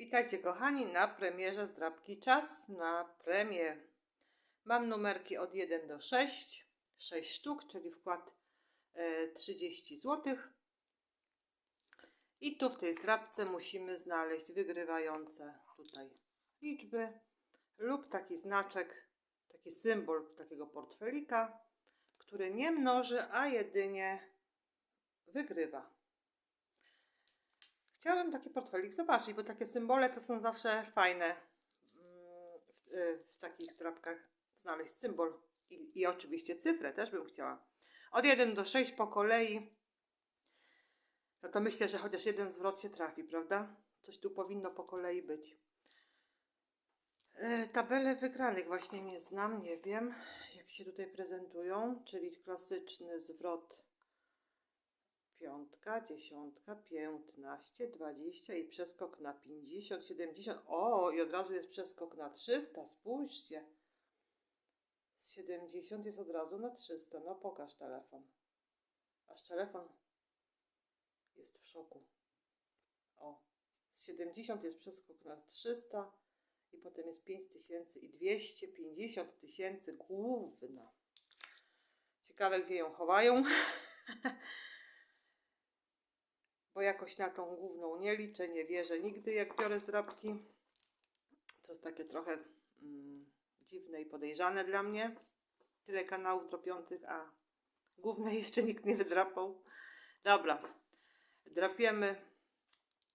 Witajcie kochani na premierze zdrabki Czas na premię. Mam numerki od 1 do 6, 6 sztuk, czyli wkład e, 30 zł. I tu w tej zdrabce musimy znaleźć wygrywające tutaj liczby lub taki znaczek, taki symbol takiego portfelika, który nie mnoży, a jedynie wygrywa. Chciałabym taki portfelik zobaczyć, bo takie symbole to są zawsze fajne mm, w, y, w takich zdrabkach znaleźć symbol I, i oczywiście cyfrę też bym chciała. Od 1 do 6 po kolei. No to myślę, że chociaż jeden zwrot się trafi, prawda? Coś tu powinno po kolei być. E, Tabele wygranych właśnie nie znam, nie wiem jak się tutaj prezentują, czyli klasyczny zwrot piątka, dziesiątka, piętnaście, dwadzieścia i przeskok na pięćdziesiąt, siedemdziesiąt. O, i od razu jest przeskok na trzysta, spójrzcie. Z 70 jest od razu na 300. No pokaż telefon. Aż telefon jest w szoku. O, z 70 jest przeskok na 300 i potem jest 5000 i 250 tysięcy główna. Ciekawe, gdzie ją chowają. Bo jakoś na tą główną nie liczę, nie wierzę nigdy, jak biorę zdrabki. To jest takie trochę mm, dziwne i podejrzane dla mnie. Tyle kanałów dropiących, a główne jeszcze nikt nie wydrapał. Dobra, drapiemy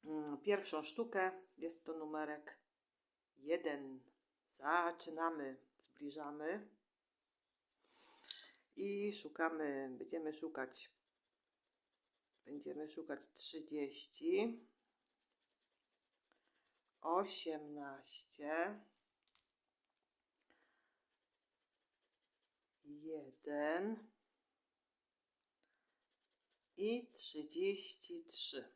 mm, pierwszą sztukę. Jest to numerek 1. Zaczynamy, zbliżamy. I szukamy, będziemy szukać, będziemy szukać 30, 18, 1 i 33.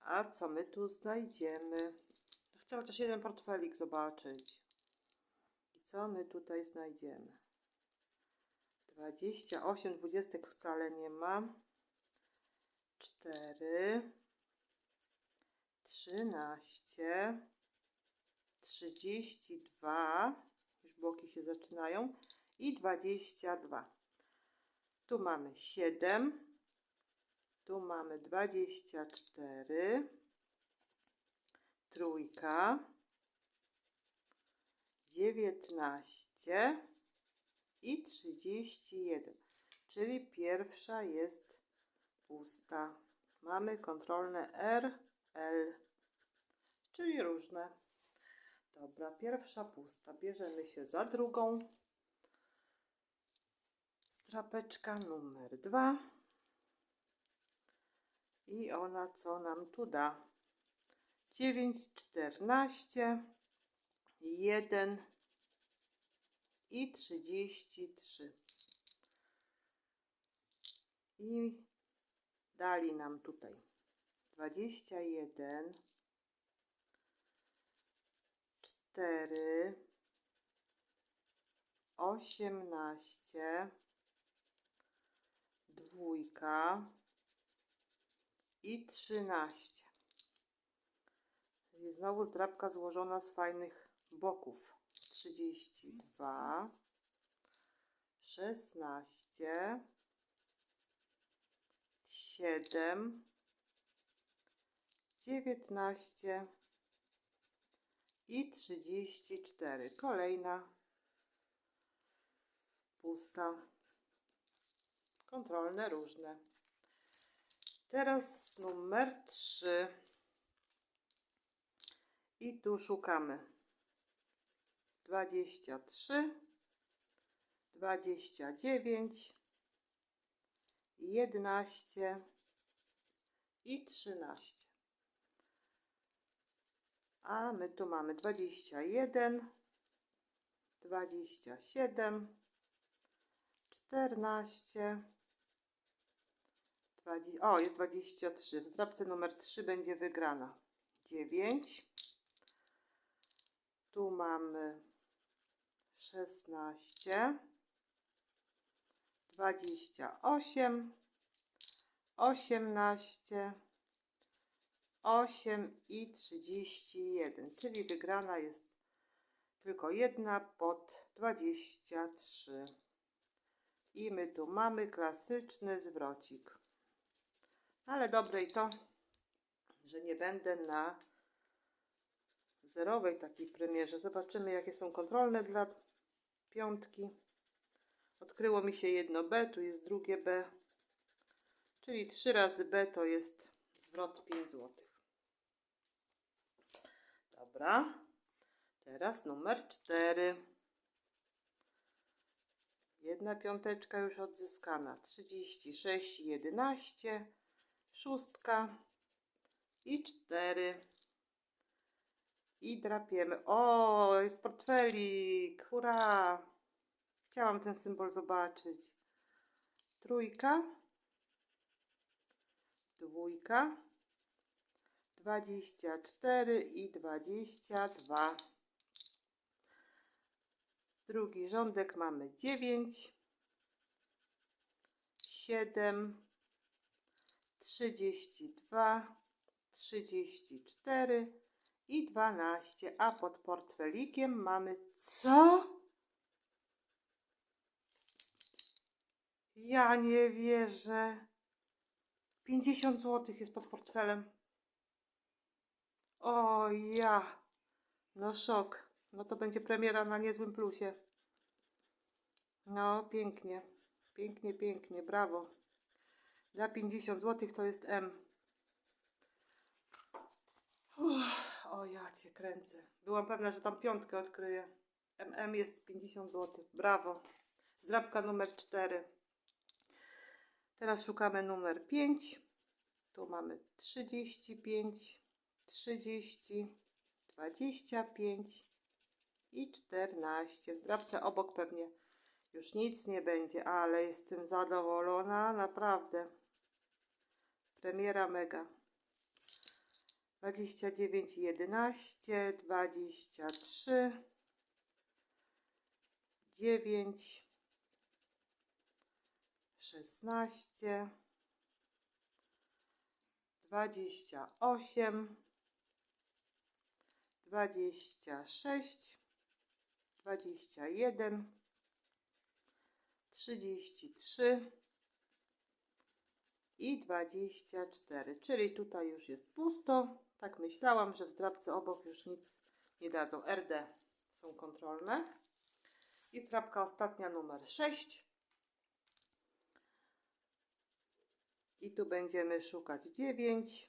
A co my tu znajdziemy? Chcę chociaż jeden portfelik zobaczyć. I co my tutaj znajdziemy? 28 dwudziestek wcale nie ma. 4 13 32 już bloki się zaczynają. I 22 tu mamy 7 tu mamy 24 trójka 19 i 31, czyli pierwsza jest pusta. Mamy kontrolne R, L, czyli różne. Dobra, pierwsza pusta. Bierzemy się za drugą. Strapeczka numer dwa. I ona co nam tu da? 9, 14, 1, i 33. I dali nam tutaj 21, 4, 18, dwójka i 13. Czyli znowu zdrabka złożona z fajnych boków trzydzieści dwa, szesnaście, siedem, dziewiętnaście i trzydzieści cztery. Kolejna pusta. Kontrolne różne. Teraz numer trzy. I tu szukamy dwadzieścia trzy, dwadzieścia dziewięć, jedenaście i trzynaście. A my tu mamy dwadzieścia jeden, dwadzieścia siedem, czternaście. O, jest 23. W zdrabce numer 3 będzie wygrana. 9. Tu mamy szesnaście, dwadzieścia osiem, osiemnaście, 8 i 31, czyli wygrana jest tylko jedna pod 23. I my tu mamy klasyczny zwrocik. Ale dobre i to, że nie będę na zerowej takiej premierze. Zobaczymy, jakie są kontrolne dla piątki. Odkryło mi się jedno B, tu jest drugie B. Czyli 3 razy B to jest zwrot 5 zł. Dobra. Teraz numer 4. Jedna piąteczka już odzyskana. 36, 11, szóstka i 4. I drapiemy. O, jest portfelik. Hurra! Chciałam ten symbol zobaczyć. Trójka. Dwójka. 24 i 22. Drugi rządek mamy 9, 7, 32, 34 i 12. A pod portfelikiem mamy co? Ja nie wierzę. 50 zł jest pod portfelem. O ja. No szok. No to będzie premiera na niezłym plusie. No pięknie. Pięknie, pięknie. Brawo. Za 50 zł to jest M. Uff, o ja cię kręcę. Byłam pewna, że tam piątkę odkryję. MM jest 50 zł. Brawo. Zdrabka numer 4. Teraz szukamy numer 5. Tu mamy 35, 30, 25 i 14. W zdrabce obok pewnie już nic nie będzie, ale jestem zadowolona, naprawdę. Premiera mega. 29, 11, 23, 9, 16, 28, 26, 21, 33 i 24, czyli tutaj już jest pusto. Tak myślałam, że w zdrabce obok już nic nie dadzą. RD są kontrolne. I zdrabka ostatnia numer 6. I tu będziemy szukać 9,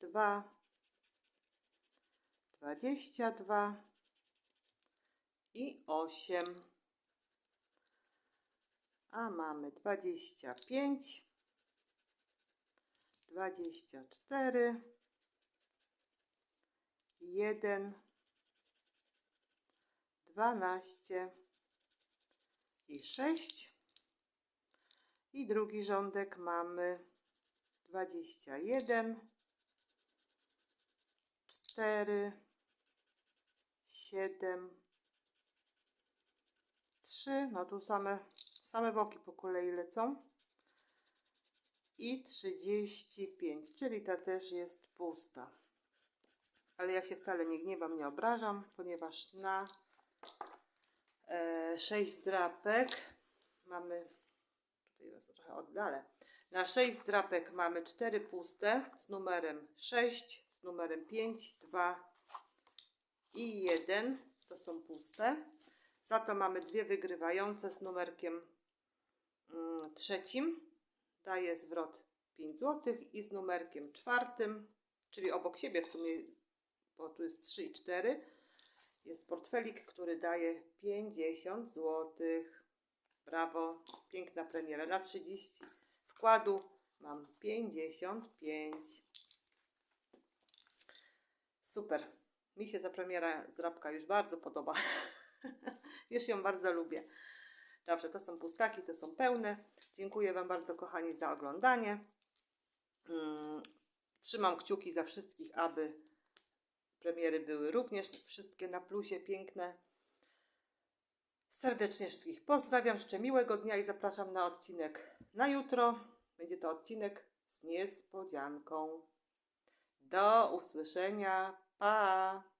2, 22 i 8. A mamy 25, 24, 1, 12 i 6. I drugi rządek mamy 21, 4, 7, 3, no tu same, same boki po kolei lecą. I 35, czyli ta też jest pusta. Ale ja się wcale nie gniewam, nie obrażam, ponieważ na e, 6 drapek mamy, tutaj was trochę oddalę, na 6 drapek mamy 4 puste z numerem 6, z numerem 5, 2 i 1, to są puste. Za to mamy dwie wygrywające z numerkiem mm, trzecim. Daje zwrot 5 zł i z numerkiem czwartym, czyli obok siebie w sumie, bo tu jest 3 i 4, jest portfelik, który daje 50 zł. Brawo, piękna premiera. Na 30 wkładu mam 55. Super. Mi się ta premiera z Rabka już bardzo podoba. już ją bardzo lubię. Dobrze, to są pustaki, to są pełne. Dziękuję Wam bardzo, kochani, za oglądanie. Mm, Trzymam kciuki za wszystkich, aby premiery były również wszystkie na plusie, piękne. Serdecznie wszystkich pozdrawiam, życzę miłego dnia i zapraszam na odcinek na jutro. Będzie to odcinek z niespodzianką. Do usłyszenia. Pa!